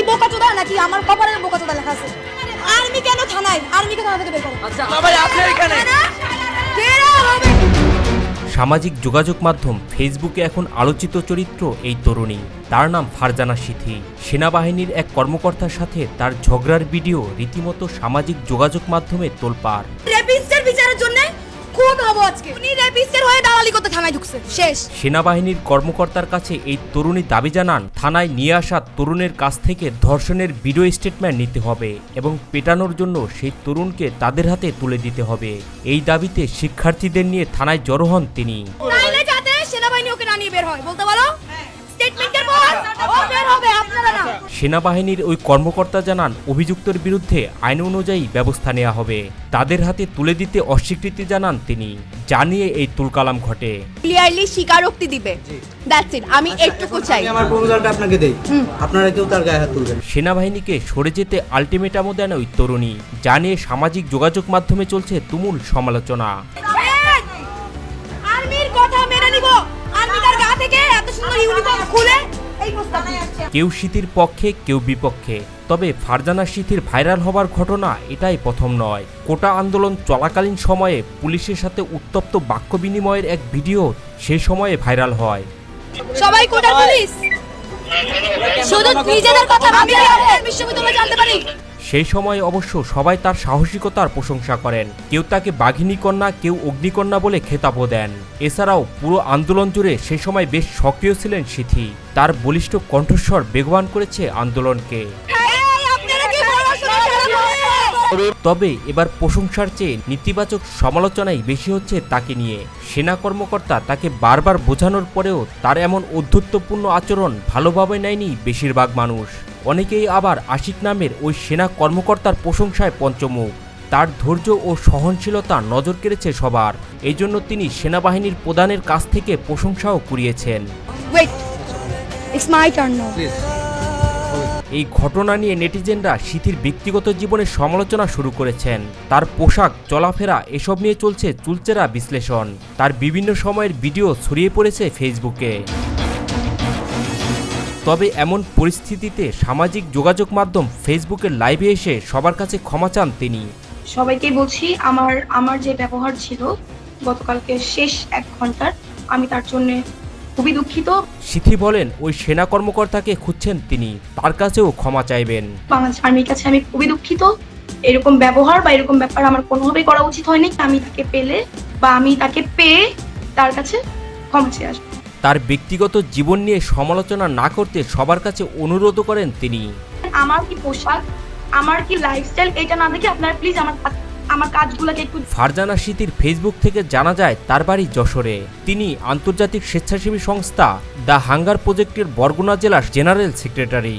কি বোকা চোদা নাকি? আমার কপালের বোকা চোদা লেখা আছে। আর্মি কেন থানায়? আর্মিকে থানা থেকে বের করো? আচ্ছা সবাই আছে এখানে! সামাজিক যোগাযোগ মাধ্যম ফেসবুকে এখন আলোচিত চরিত্র এই তরুণী। তার নাম ফারজানা সিথি। সেনাবাহিনীর এক কর্মকর্তার সাথে তার ঝগড়ার ভিডিও রীতিমতো সামাজিক যোগাযোগ মাধ্যমে তোলপাড়। রেপিস্টের বিচারের জন্য খুন হব আজকে। উনি রেপিস্টের হয়ে দালালি করতে থানায় শেষ। সেনাবাহিনীর কর্মকর্তার কাছে এই তরুণী দাবি জানান থানায় নিয়ে আসা তরুণের কাছ থেকে ধর্ষণের ভিডিও স্টেটমেন্ট নিতে হবে এবং পেটানোর জন্য সেই তরুণকে তাদের হাতে তুলে দিতে হবে। এই দাবিতে শিক্ষার্থীদের নিয়ে থানায় জড়ো হন তিনি। সেনাবাহিনী ওকে না নিয়ে বের হয় বলতে বলো সেনাবাহিনীর ওই কর্মকর্তা জানান অভিযুক্তের বিরুদ্ধে আইন অনুযায়ী ব্যবস্থা নেওয়া হবে। তাদের হাতে তুলে দিতে অস্বীকৃতি জানান তিনি। জানিয়ে এই তুলকালাম ঘটে। ক্লিয়ারলি স্বীকারোক্তি দিবে। দ্যাটস ইট আমি একটুকু চাই। আমার প্রপোজালটা আপনাকে দেই। আপনারা কেউ তার গায়ে হাত তুলবেন সেনাবাহিনীকে সরে যেতে আলটিমেটামও দেন ওই তরুণী। জানিয়ে সামাজিক যোগাযোগ মাধ্যমে চলছে তুমুল সমালোচনা। আর্মির কথা মেনে নিব। আর্মি তার গা থেকে এত সুন্দর ইউনিফর্ম খুলে এই প্রস্তাব। কেউ শীতির পক্ষে, কেউ বিপক্ষে। তবে ফারজানা শীতির ভাইরাল হবার ঘটনা এটাই প্রথম নয়। কোটা আন্দোলন চলাকালীন সময়ে পুলিশের সাথে উত্তপ্ত বাক্য বিনিময়ের এক ভিডিও সেই সময়ে ভাইরাল হয়। সবাই কোটা পুলিশ! শুধু নিজেদের কথা ভাবি বিশ্ববিদ্যালয় জানতে পারি? সেই সময় অবশ্য সবাই তার সাহসিকতার প্রশংসা করেন। কেউ তাকে বাঘিনী কন্যা কেউ অগ্নিকন্যা বলে খেতাবও দেন। এছাড়াও পুরো আন্দোলন জুড়ে সে সময় বেশ সক্রিয় ছিলেন সিথি। তার বলিষ্ঠ কণ্ঠস্বর বেগবান করেছে আন্দোলনকে এই আপনারা কি পড়াশোনা করে তবে এবার প্রশংসার চেয়ে নেতিবাচক সমালোচনাই বেশি হচ্ছে তাকে নিয়ে। সেনা কর্মকর্তা তাকে বারবার বোঝানোর পরেও তার এমন অধ্যত্বপূর্ণ আচরণ ভালোভাবে নেয়নি বেশিরভাগ মানুষ। অনেকেই আবার আশিক নামের ওই সেনা কর্মকর্তার প্রশংসায় পঞ্চমুখ। তার ধৈর্য ও সহনশীলতা নজর কেড়েছে সবার। এই জন্য তিনি সেনাবাহিনীর প্রধানের কাছ থেকে প্রশংসাও কুড়িয়েছেন। Wait it's my turn now এই ঘটনা নিয়ে নেটিজেনরা শীতির ব্যক্তিগত জীবনে সমালোচনা শুরু করেছেন। তার পোশাক, চলাফেরা এসব নিয়ে চলছে চুলচেরা বিশ্লেষণ। তার বিভিন্ন সময়ের ভিডিও ছড়িয়ে পড়েছে ফেসবুকে। তবে এমন পরিস্থিতিতে সামাজিক যোগাযোগ মাধ্যম ফেসবুকের লাইভে এসে সবার কাছে ক্ষমা চান তিনি। সবাইকে বলছি, আমার আমার যে ব্যবহার ছিল গতকালকে শেষ এক ঘণ্টার, আমি তার জন্য খুবই দুঃখিত। সিথি বলেন ওই সেনা কর্মকর্তাকে খুঁজছেন তিনি তার কাছেও ক্ষমা চাইবেন। বাংলাদেশ আর্মির কাছে আমি খুবই দুঃখিত। এরকম ব্যবহার বা এরকম ব্যাপার আমার কোনোভাবেই করা উচিত হয়নি। আমি তাকে পেলে বা আমি তাকে পেয়ে তার কাছে ক্ষমা চেয়ে আসব। তার ব্যক্তিগত জীবন নিয়ে সমালোচনা না করতে সবার কাছে অনুরোধ করেন তিনি। আমার কি পোশাক? আমার কি লাইফস্টাইল এটা না দেখে আপনারা প্লিজ আমার কাজ- আমার কাজগুলোকে একটু ফারজানা স্মৃতির ফেসবুক থেকে জানা যায়, তার বাড়ি যশোরে। তিনি আন্তর্জাতিক স্বেচ্ছাসেবী সংস্থা দ্য হাঙ্গার প্রজেক্টের বরগুনা জেলার জেনারেল সেক্রেটারি।